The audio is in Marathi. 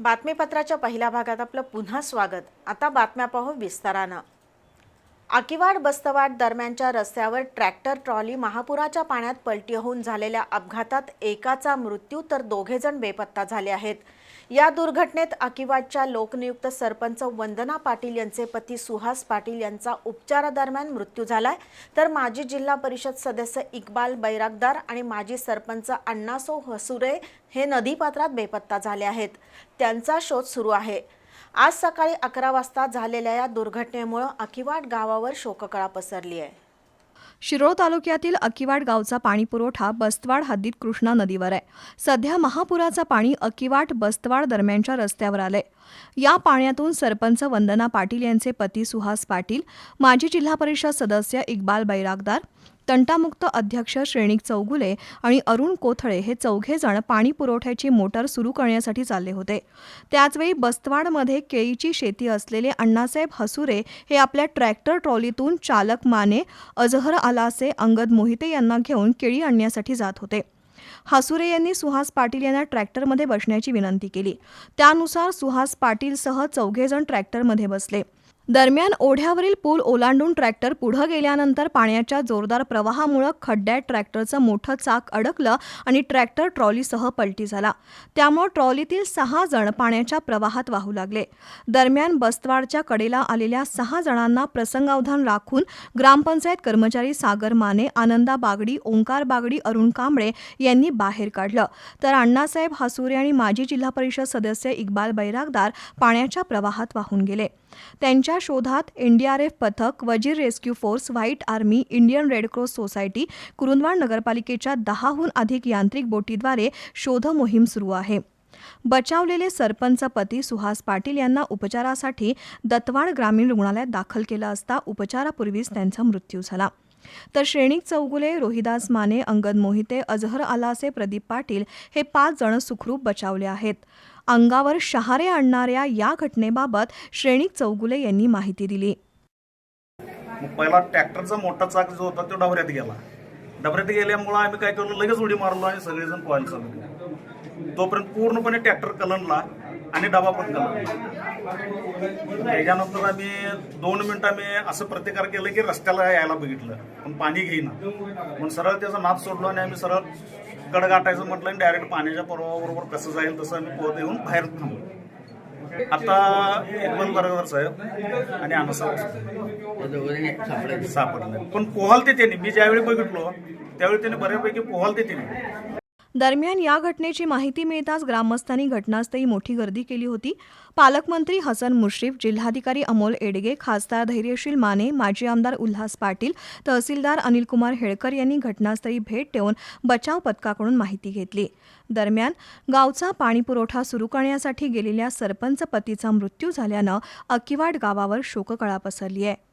बातमीपत्राच्या पहिल्या भागात आपलं पुन्हा स्वागत. आता बातम्या पाहू विस्तारानं. आकिवाड बस्तवाड दरम्यानच्या रस्त्यावर ट्रॅक्टर ट्रॉली महापुराच्या पाण्यात पलटी होऊन झालेल्या अपघातात एकाचा मृत्यू तर दोघे जण बेपत्ता झाले आहेत. या दुर्घटनेत आकिवाडच्या लोकनियुक्त सरपंच वंदना पाटील यांचे पती सुहास पाटील यांचा उपचारादरम्यान मृत्यू झालाय. तर माजी जिल्हा परिषद सदस्य इक्बाल बैरागदार आणि माजी सरपंच अण्णासो हसुरे हे नदीपात्रात बेपत्ता झाले आहेत. त्यांचा शोध सुरू आहे. आज सकाळी अकरा वाजता झालेल्या या दुर्घटनेमुळे अकिवाट गावावर शोककळा पसरली आहे. शिरोळ तालुक्यातील अकिवाड गावचा पाणीपुरवठा बस्तवाड हद्दीत कृष्णा नदीवर आहे. सध्या महापुराचा पाणी अकिवाट बस्तवाड दरम्यानच्या रस्त्यावर आलंय. या पाण्यातून सरपंच वंदना पाटील यांचे पती सुहास पाटील माजी जिल्हा परिषद सदस्य इक्बाल बैरागदार तंटामुक्त अध्यक्ष श्रेणिक चौगुले आणि अरुण कोथळे हे चौघे जण पाणी पुरवठ्याची मोटार सुरू करण्यासाठी चालले होते. त्याचवेळी बस्तवाडमध्ये केळीची शेती असलेले अण्णासाहेब हसुरे हे आपल्या ट्रॅक्टर ट्रॉलीतून चालक माने अजहर आलासे अंगद मोहिते यांना घेऊन केळी आणण्यासाठी जात होते. हासुरे यांनी सुहास पाटील यांना ट्रॅक्टरमध्ये बसण्याची विनंती केली. त्यानुसार सुहास पाटीलसह चौघेजण ट्रॅक्टरमध्ये बसले. दरम्यान ओढ्यावरील पूल ओलांडून ट्रॅक्टर पुढं गेल्यानंतर पाण्याच्या जोरदार प्रवाहामुळं खड्ड्यात ट्रॅक्टरचं मोठं चाक अडकलं आणि ट्रॅक्टर ट्रॉलीसह पलटी झाला. त्यामुळे ट्रॉलीतील सहा जण पाण्याच्या प्रवाहात वाहू लागले. दरम्यान बस्तवाडच्या कडेला आलेल्या सहा जणांना प्रसंगावधान राखून ग्रामपंचायत कर्मचारी सागर माने आनंदा बागडी ओंकार बागडी अरुण कांबळे यांनी बाहेर काढलं. तर अण्णासाहेब हासुरे आणि माजी जिल्हा परिषद सदस्य इक्बाल बैरागदार पाण्याच्या प्रवाहात वाहून गेले. त्यांच्या शोधात एनडीआरएफ पथक Wazir rescue force white army Indian red cross society Kurundwad नगरपालिकेच्या दहाहून अधिक यांत्रिक बोटीद्वारे शोध मोहीम सुरू आहे. बचावलेले सरपंच पती सुहास पाटील यांना उपचारासाठी दत्तवाड ग्रामीण रुग्णालयात दाखल केलं असता उपचारापूर्वीच त्यांचा मृत्यू झाला. तर श्रेणिक चौगुले रोहिदास माने अंगद मोहिते अजहर आलासे प्रदीप पाटील हे पाच जण सुखरूप बचावले आहेत. अंगावर शहारे आणणाऱ्या या घटनेबाबत श्रेणिक चौगुले यांनी माहिती दिली. मग पहिला ट्रॅक्टरचा मोठा चाक जो होता तो डबऱ्यात गेला. डबऱ्यात गेल्यामुळं आम्ही काय केलं लगेच उडी मारलो आणि सगळेजण पोहायला चालू तोपर्यंत पूर्णपणे ट्रॅक्टर कलनला आणि डबा पण कलनला त्याच्यानंतर आम्ही दोन मिनिटं आम्ही असं प्रतिकार केलं की रस्त्याला यायला बघितलं पण पाणी घेईना. पण सरळ त्याचा नाद सोडलो आणि आम्ही सरळ कड गाठायचं म्हटलं आणि डायरेक्ट पाण्याच्या प्रवाहाबरोबर कसं जाईल तसं आम्ही पोहत येऊन बाहेर थांबलो आता इक्बाल बरोबर साहेब. आणि अनसाहेब सापडलं. पण पोहालते त्यांनी. मी ज्यावेळी बघितलो त्यावेळी त्यांनी बऱ्यापैकी पोहालते त्यांनी. दरम्यान या घटनेची माहिती मिळताच ग्रामस्थांनी घटनास्थळी मोठी गर्दी केली होती. पालकमंत्री हसन मुश्रीफ जिल्हाधिकारी अमोल एडगे खासदार धैर्यशील माने माजी आमदार उल्हास पाटील तहसीलदार अनिलकुमार हेळकर यांनी घटनास्थळी भेट देऊन बचाव पथकाकडून माहिती घेतली. दरम्यान गावचा पाणीपुरवठा सुरू करण्यासाठी गेलेल्या सरपंच पतीचा मृत्यू झाल्यानं अकिवाड गावावर शोककळा पसरली आहे.